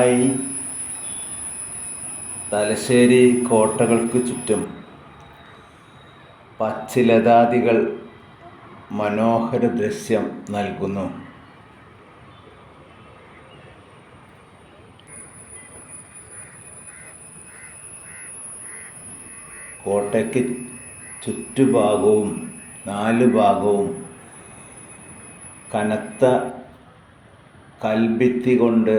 നാളുകളായി തലശ്ശേരി കോട്ടകൾക്ക് ചുറ്റും പച്ചിലതാദികൾ മനോഹര ദൃശ്യം നൽകുന്നു. കോട്ടയ്ക്ക് ചുറ്റുഭാഗവും നാല് ഭാഗവും കനത്ത കൽഭിത്തി കൊണ്ട്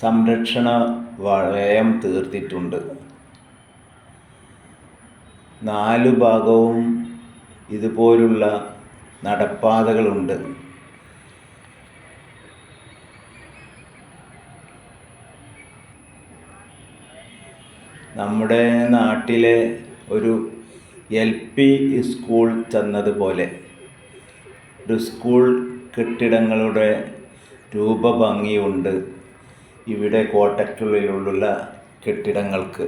സംരക്ഷണ വളയം തീർത്തിട്ടുണ്ട്. നാലു ഭാഗവും ഇതുപോലുള്ള നടപ്പാതകളുണ്ട്. നമ്മുടെ നാട്ടിലെ ഒരു എൽ പി സ്കൂൾ ചെന്നതുപോലെ ഒരു സ്കൂൾ കെട്ടിടങ്ങളുടെ രൂപഭംഗിയുണ്ട്. ഇവിടെ കോട്ടയ്ക്കുള്ളിലുള്ള കെട്ടിടങ്ങൾക്ക്.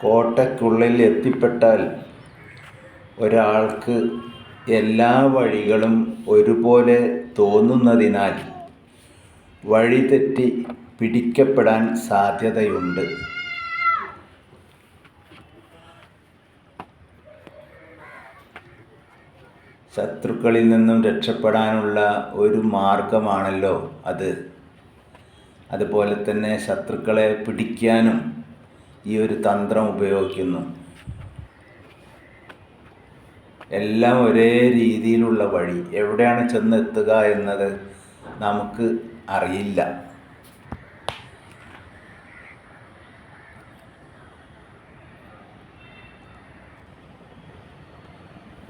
കോട്ടയ്ക്കുള്ളിൽ എത്തിപ്പെട്ടാൽ ഒരാൾക്ക് എല്ലാ വഴികളും ഒരുപോലെ തോന്നുന്നതിനാൽ വഴി തെറ്റി പിടിക്കപ്പെടാൻ സാധ്യതയുണ്ട്. ശത്രുക്കളിൽ നിന്നും രക്ഷപ്പെടാനുള്ള ഒരു മാർഗമാണല്ലോ അത്. അതുപോലെ തന്നെ ശത്രുക്കളെ പിടിക്കാനും ഈ ഒരു തന്ത്രം ഉപയോഗിക്കുന്നു. എല്ലാം ഒരേ രീതിയിലുള്ള വഴി. എവിടെയാണ് ചെന്നെത്തുക എന്നത് നമുക്ക് അറിയില്ല.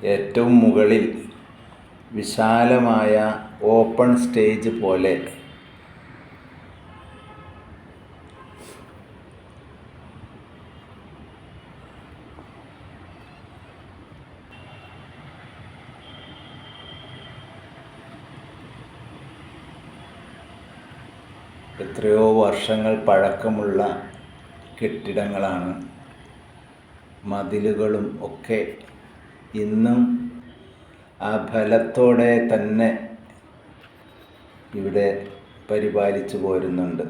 ഏറ്റവും മുകളിൽ വിശാലമായ ഓപ്പൺ സ്റ്റേജ് പോലെ എത്രയോ വർഷങ്ങൾ പഴക്കമുള്ള കെട്ടിടങ്ങളാണ്. മതിലുകളും ഒക്കെ ഇന്നും ആ ഫലത്തോടെ തന്നെ ഇവിടെ പരിപാലിച്ചു പോരുന്നുണ്ട്.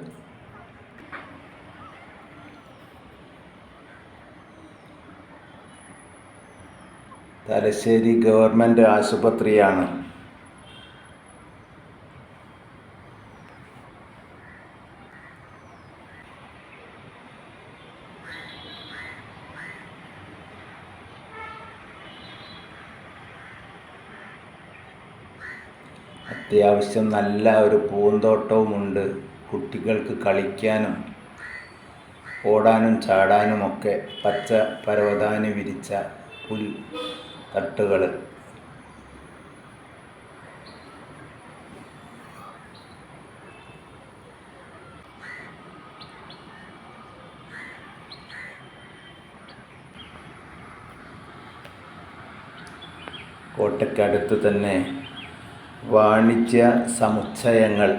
തലശ്ശേരി ഗവൺമെന്റ് ആശുപത്രിയാണ്. അത്യാവശ്യം നല്ല ഒരു പൂന്തോട്ടവുമുണ്ട്. കുട്ടികൾക്ക് കളിക്കാനും ഓടാനും ചാടാനുമൊക്കെ പച്ച പരവതാനി വിരിച്ച പുൽ തട്ടുകൾ കോട്ടയ്ക്കടുത്ത് തന്നെ വാണിജ്യ സമുച്ചയങ്ങൾ.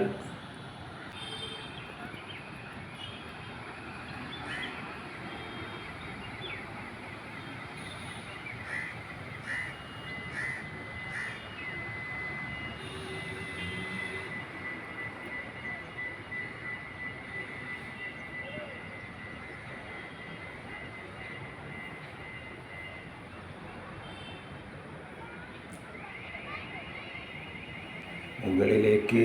മുകളിലേക്ക്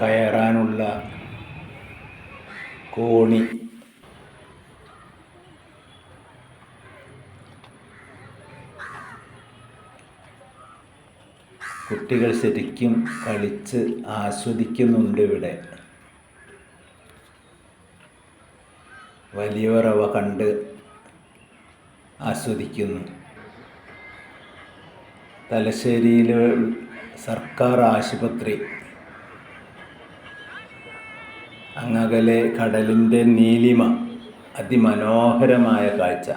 കയറാനുള്ള കോണി. കുട്ടികൾ ശരിക്കും കളിച്ച് ആസ്വദിക്കുന്നുണ്ട് ഇവിടെ. വലിയവർ അവ കണ്ട് ആസ്വദിക്കുന്നു. തലശ്ശേരിയിലെ സർക്കാർ ആശുപത്രി. അങ്ങകലെ കടലിന്റെ നീലിമ അതിമനോഹരമായ കാഴ്ച.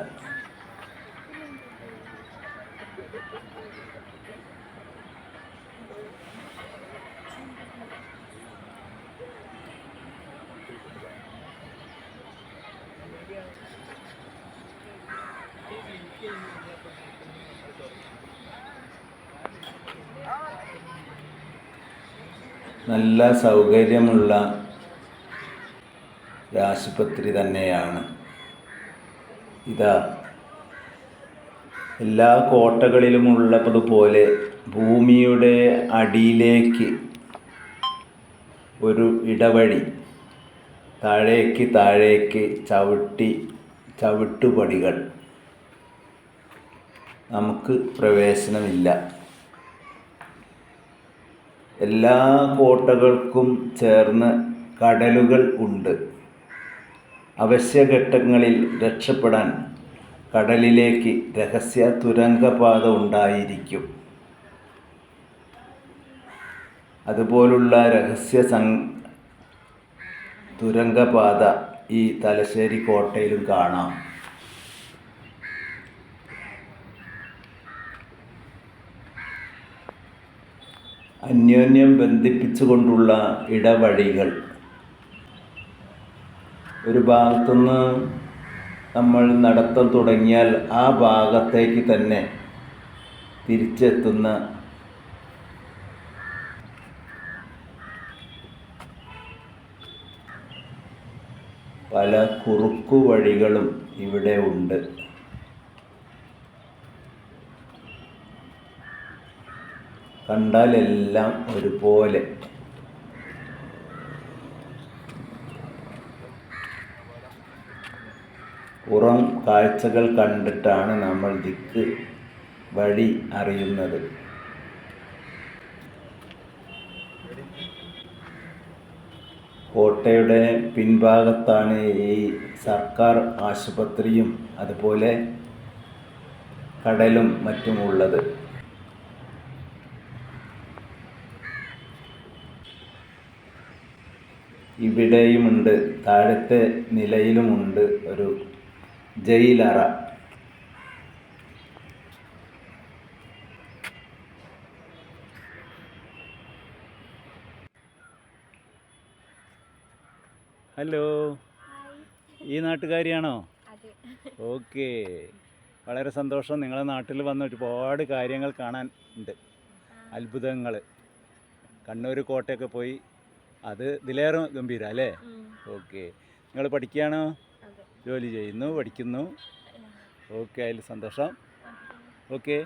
നല്ല സൗകര്യമുള്ള ആശുപത്രി തന്നെയാണ്. ഇതാ. എല്ലാ കോട്ടകളിലുമുള്ളതുപോലെ ഭൂമിയുടെ അടിയിലേക്ക് ഒരു ഇടവഴി താഴേക്ക് താഴേക്ക് ചവിട്ടി ചവിട്ടുപടികൾ. നമുക്ക് പ്രവേശനമില്ല. എല്ലാ കോട്ടകൾക്കും ചേർന്ന് കടലുകൾ ഉണ്ട്. അവശ്യഘട്ടങ്ങളിൽ രക്ഷപ്പെടാൻ കടലിലേക്ക് രഹസ്യ തുരങ്കപാത ഉണ്ടായിരിക്കും. അതുപോലുള്ള രഹസ്യ സം തുരങ്കപാത ഈ തലശ്ശേരി കോട്ടയിലും കാണാം. അന്യോന്യം ബന്ധിപ്പിച്ചുകൊണ്ടുള്ള ഇടവഴികൾ. ഒരു ഭാഗത്തുനിന്ന് നമ്മൾ നടത്തം തുടങ്ങിയാൽ ആ ഭാഗത്തേക്ക് തന്നെ തിരിച്ചെത്തുന്ന പല കുറുക്കു വഴികളും ഇവിടെ ഉണ്ട്. കണ്ടാലെല്ലാം ഒരുപോലെ. പുറം കാഴ്ചകൾ കണ്ടിട്ടാണ് നമ്മൾ ദിക്ക് വഴി അറിയുന്നത്. കോട്ടയുടെ പിൻഭാഗത്താണ് ഈ സർക്കാർ ആശുപത്രിയും അതുപോലെ കടലും മറ്റുമുള്ളത്. ഇവിടെയുമുണ്ട്. താഴത്തെ നിലയിലുമുണ്ട് ഒരു ജയിലറ. ഹലോ. ഈ നാട്ടുകാരിയാണോ? അതെ. ഓക്കെ. വളരെ സന്തോഷം നിങ്ങളെ നാട്ടിൽ വന്ന ഒരുപാട് കാര്യങ്ങൾ കാണാൻ ഉണ്ട്. അത്ഭുതങ്ങൾ. കണ്ണൂർ കോട്ടയൊക്കെ പോയി അത് ഇതിലേറെ ഗംഭീര അല്ലേ? ഓക്കെ. നിങ്ങൾ പഠിക്കുകയാണോ? ജോലി ചെയ്യുന്നു പഠിക്കുന്നു. ഓക്കെ അതിൽ സന്തോഷം. ഓക്കെ.